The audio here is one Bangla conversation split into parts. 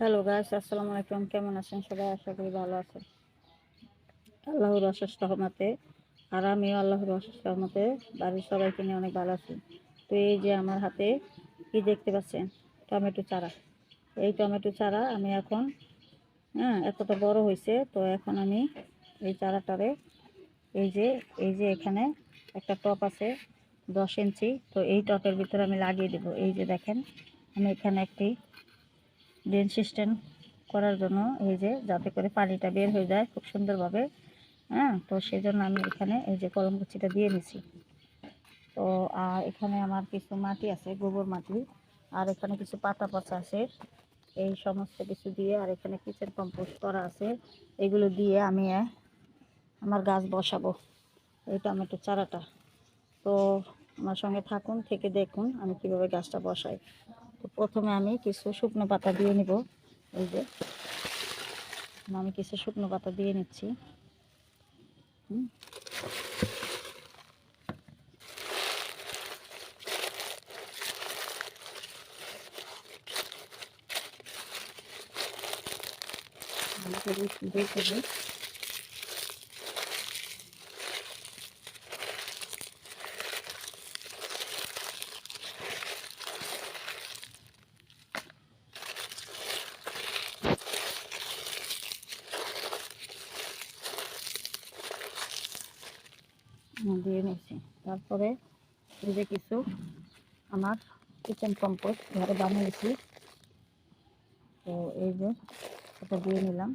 হ্যালো গাইস আসসালামু আলাইকুম কেমন আছেন সবাই? আশা করি ভালো আছেন। আল্লাহর অশেষ রহমতে আর আমিও আল্লাহর অশেষ রহমতে। বাড়ির সবাইকে নিয়ে অনেক ভালো আছি। তো এই যে আমার হাতে কি দেখতে পাচ্ছেন? টমেটো চারা। এই টমেটো চারা আমি এখন হ্যাঁ এতটা বড় হয়েছে। তো এখন আমি এই চারাটারে, এই যে এই যে এখানে একটা টপ আছে, দশ ইঞ্চি। তো এই টপের ভিতরে আমি লাগিয়ে দেবো। এই যে দেখেন, আমি এখানে একটি ড্রেন সিস্টেম করার জন্য এই যে যাতে করে পানিটা বের হয়ে যায় খুব সুন্দরভাবে হ্যাঁ? তো সেই জন্য আমি এখানে এই যে কলম কুচিটা দিয়ে নিছি। তো, আর এখানে আমার কিছু মাটি আছে, গোবর মাটি, আর এখানে কিছু পাতা পচা আছে। এই সমস্ত কিছু দিয়ে, আর এখানে কিচেন কম্পোস্ট করা আছে। এগুলো দিয়ে আমি আমার গাছ বসাবো। এই টমেটো চারাটা। তো আমার সঙ্গে থাকুন, থেকে দেখুন আমি কীভাবে গাছটা বসাই। তো প্রথমে আমি কিছু শুকনো পাতা দিয়ে নিব। এই যে। আমি কিছু শুকনো পাতা দিয়ে নিচ্ছি। হুম। আমাকে দিয়ে- দিয়ে নিয়েছি। তারপরে এই যে কিছু আমার কিচেন কম্পোস্ট ঘরে বানিয়েছি। তো এই যে এটা দিয়ে নিলাম।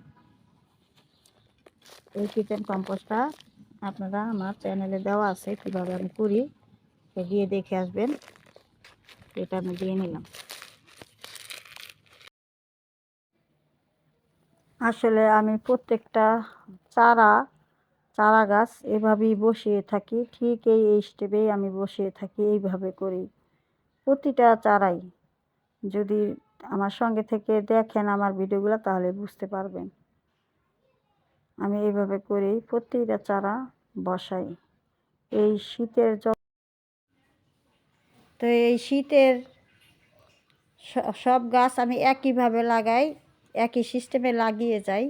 এই কিচেন কম্পোস্টটা আপনারা আমার চ্যানেলে দেওয়া আছে, কীভাবে আমি করি তো গিয়ে দেখে আসবেন। এটা আমি দিয়ে নিলাম। আসলে আমি প্রত্যেকটা চারা চারা গাছ এভাবেই বসিয়ে থাকি, ঠিক এই স্টেপেই আমি বসিয়ে থাকি, এইভাবে করি। প্রতিটা চারাই। যদি আমার সঙ্গে থেকে দেখেন আমার ভিডিওগুলো, তাহলে বুঝতে পারবেন। আমি এইভাবে করেই প্রতিটা চারা বসাই। এই শীতের তো এই শীতের সব গাছ আমি একইভাবে লাগাই, একই সিস্টেমে লাগিয়ে যাই।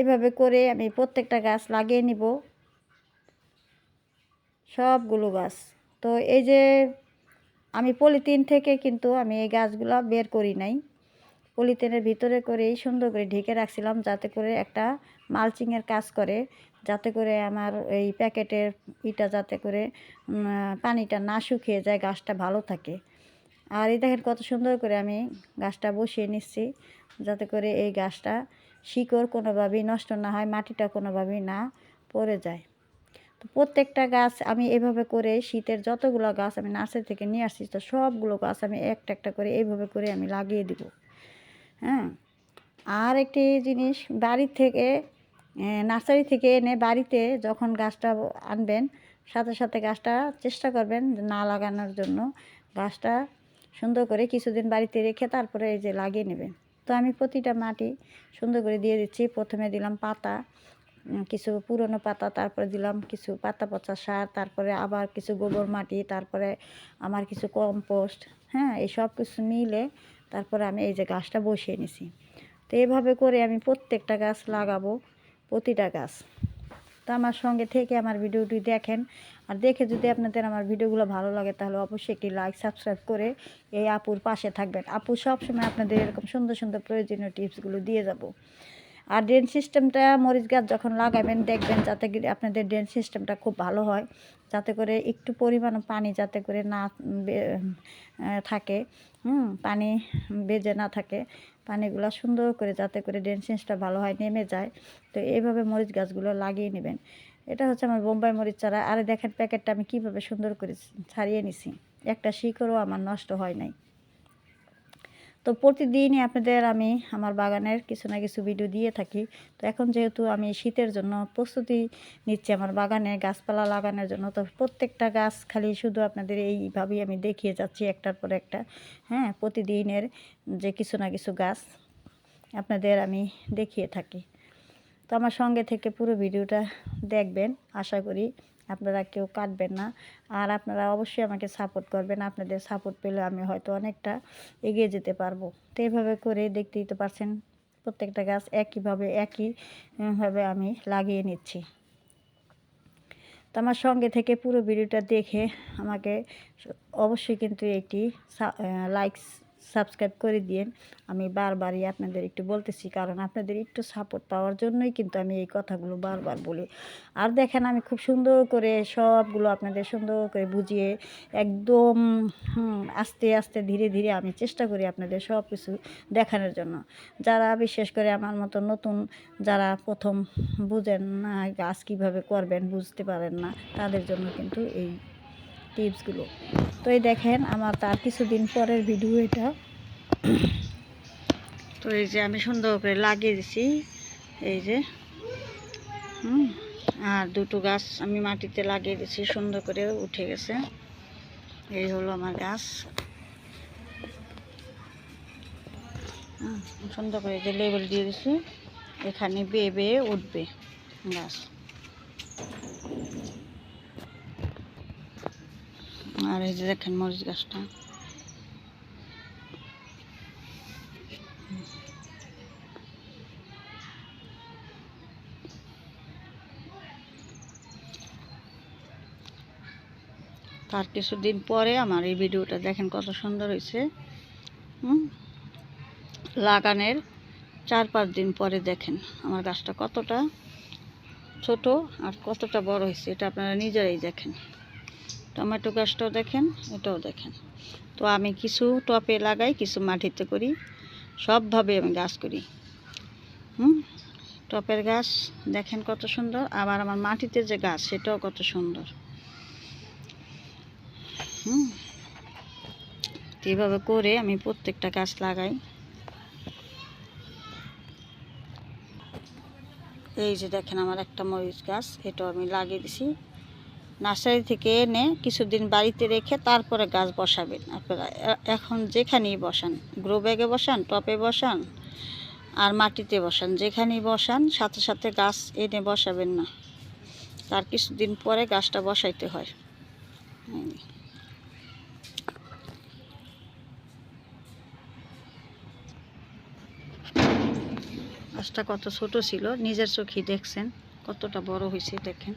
এভাবে করে আমি প্রত্যেকটা গাছ লাগিয়ে নিব। সবগুলো গাছ। তো এই যে আমি পলিথিন থেকে কিন্তু আমি এই গাছগুলো বের করি নাই। পলিথিনের ভিতরে করেই সুন্দর করে ঢেকে রাখছিলাম যাতে করে একটা মালচিংয়ের কাজ করে, যাতে করে আমার এই প্যাকেটের ইটা যাতে করে পানিটা না শুকিয়ে যায়, গাছটা ভালো থাকে। আর এই দেখেন কত সুন্দর করে আমি গাছটা বসিয়ে নিচ্ছি, যাতে করে এই গাছটা শিকড় কোনোভাবেই নষ্ট না হয়, মাটিটা কোনোভাবেই না পড়ে যায়। তো প্রত্যেকটা গাছ আমি এভাবে করে শীতের যতগুলো গাছ আমি নার্সারি থেকে নিয়ে আসছি, তো সবগুলো গাছ আমি একটা একটা করে এইভাবে করে আমি লাগিয়ে দিব। হ্যাঁ? আর একটি জিনিস বাড়ির থেকে নার্সারি থেকে এনে বাড়িতে যখন গাছটা আনবেন, সাথে সাথে গাছটা চেষ্টা করবেন না লাগানোর জন্য গাছটা সুন্দর করে কিছুদিন বাড়িতে রেখে তারপরে এই যে লাগিয়ে নেবেন। তো আমি প্রতিটা মাটি সুন্দর করে দিয়ে দিচ্ছি। প্রথমে দিলাম পাতা কিছু পুরনো পাতা, তারপরে দিলাম কিছু পাতা পচা সার, তারপরে আবার কিছু গোবর মাটি, তারপরে আমার কিছু কম্পোস্ট হ্যাঁ এই সব কিছু মিলে তারপরে আমি এই যে গাছটা বসিয়ে নিছি। তো এভাবে করে আমি প্রত্যেকটা গাছ লাগাবো, প্রতিটা গাছ। তো আমার সঙ্গে থেকে আমার ভিডিওটি দেখেন। আর দেখে যদি আপনাদের আমার ভিডিওগুলো ভালো লাগে, তাহলে অবশ্যই একটি লাইক সাবস্ক্রাইব করে এই আপুর পাশে থাকবেন। আপু সবসময় আপনাদের এরকম সুন্দর সুন্দর প্রয়োজনীয় টিপসগুলো দিয়ে যাব। আর ড্রেন সিস্টেমটা মরিচ গাছ যখন লাগাবেন, দেখবেন যাতে আপনাদের ড্রেন সিস্টেমটা খুব ভালো হয়, যাতে করে একটু পরিমাণ পানি যাতে করে না থাকে। পানি বেজে না থাকে। পানিগুলো সুন্দর করে যাতে করে ড্রেন সিস্টেমটা ভালো হয়, নেমে যায়, তো এইভাবে মরিচ গাছগুলো লাগিয়ে নেবেন। এটা হচ্ছে আমার বোম্বাই মরিচ চারা। আরে দেখেন প্যাকেটটা আমি কীভাবে সুন্দর করে ছাড়িয়ে নিছি। একটা শিকড়ও আমার নষ্ট হয় নাই। তো প্রতিদিনই আপনাদের আমি আমার বাগানের কিছু না কিছু ভিডিও দিয়ে থাকি। তো এখন যেহেতু আমি শীতের জন্য প্রস্তুতি নিচ্ছি আমার বাগানে গাছপালা লাগানোর জন্য, তো প্রত্যেকটা গাছ খালি শুধু আপনাদের এইভাবেই আমি দেখিয়ে যাচ্ছি একটার পর একটা। হ্যাঁ প্রতিদিনের যে কিছু না কিছু গাছ আপনাদের আমি দেখিয়ে থাকি। তো আমার সঙ্গে থেকে পুরো ভিডিওটা দেখবেন, আশা করি আপনারা কেউ কাটবেন না। আর আপনারা অবশ্যই আমাকে সাপোর্ট করবেন। আপনাদের সাপোর্ট পেলে আমি হয়তো অনেকটা এগিয়ে যেতে পারব। তো এইভাবে করে দেখতেই তো পারছেন, প্রত্যেকটা গাছ একইভাবে একইভাবে আমি লাগিয়ে নিচ্ছি। তো আমার সঙ্গে থেকে পুরো ভিডিওটা দেখে আমাকে অবশ্যই কিন্তু একটি লাইক সাবস্ক্রাইব করে দিন আমি বারবারই আপনাদের একটু বলতেছি, কারণ আপনাদের একটু সাপোর্ট পাওয়ার জন্যই কিন্তু আমি এই কথাগুলো বারবার বলি। আর দেখেন, আমি খুব সুন্দর করে সবগুলো আপনাদের সুন্দর করে বুঝিয়ে একদম আস্তে আস্তে ধীরে ধীরে আমি চেষ্টা করি আপনাদের সব কিছু দেখানোর জন্য। যারা বিশেষ করে আমার মতো নতুন, যারা প্রথম বুঝেন না গাছ কীভাবে করবেন বুঝতে পারেন না, তাদের জন্য কিন্তু এই টিপসগুলো। তো এই দেখেন আমার তার কিছুদিন পরের ভিডিও এটা। তো এই যে আমি সুন্দর করে লাগিয়ে দিছি। এই যে, হুম, আর দুটো গাছ আমি মাটিতে লাগিয়ে দিছি, সুন্দর করে উঠে গেছে। এই হলো আমার গাছ। সুন্দর করে যে লেবেল দিয়ে দিছি, এখানে বেয়ে বেয়ে উঠবে গাছ। আর এই যে দেখেন মরিচ গাছটা। তার কিছুদিন পরে আমার এই ভিডিওটা দেখেন কত সুন্দর হয়েছে। লাগানের চার পাঁচ দিন পরে দেখেন আমার গাছটা কতটা ছোট আর কতটা বড় হয়েছে, এটা আপনারা নিজেরাই দেখেন। টমেটো গাছটাও দেখেন, এটাও দেখেন। তো আমি কিছু টপে লাগাই, কিছু মাটিতে করি, সবভাবে আমি গাছ করি। হুম? টপের গাছ দেখেন কত সুন্দর, আবার আমার মাটিতে যে গাছ, সেটাও কত সুন্দর। হুম? তো এইভাবে করে আমি প্রত্যেকটা গাছ লাগাই। এই যে দেখেন আমার একটা মরিচ গাছ, এটাও আমি লাগিয়ে দিছি। নার্সারি থেকে এনে কিছুদিন বাড়িতে রেখে তারপরে গাছ বসাবেন। আপনারা এখন যেখানেই বসান গ্রো ব্যাগে বসান টপে বসান, আর মাটিতে বসান, যেখানেই বসান, সাথে সাথে গাছ এনে বসাবেন না। তার কিছুদিন পরে গাছটা বসাইতে হয়। গাছটা কত ছোট ছিল, নিজের চোখেই দেখছেন, কতটা বড় হয়েছে দেখেন।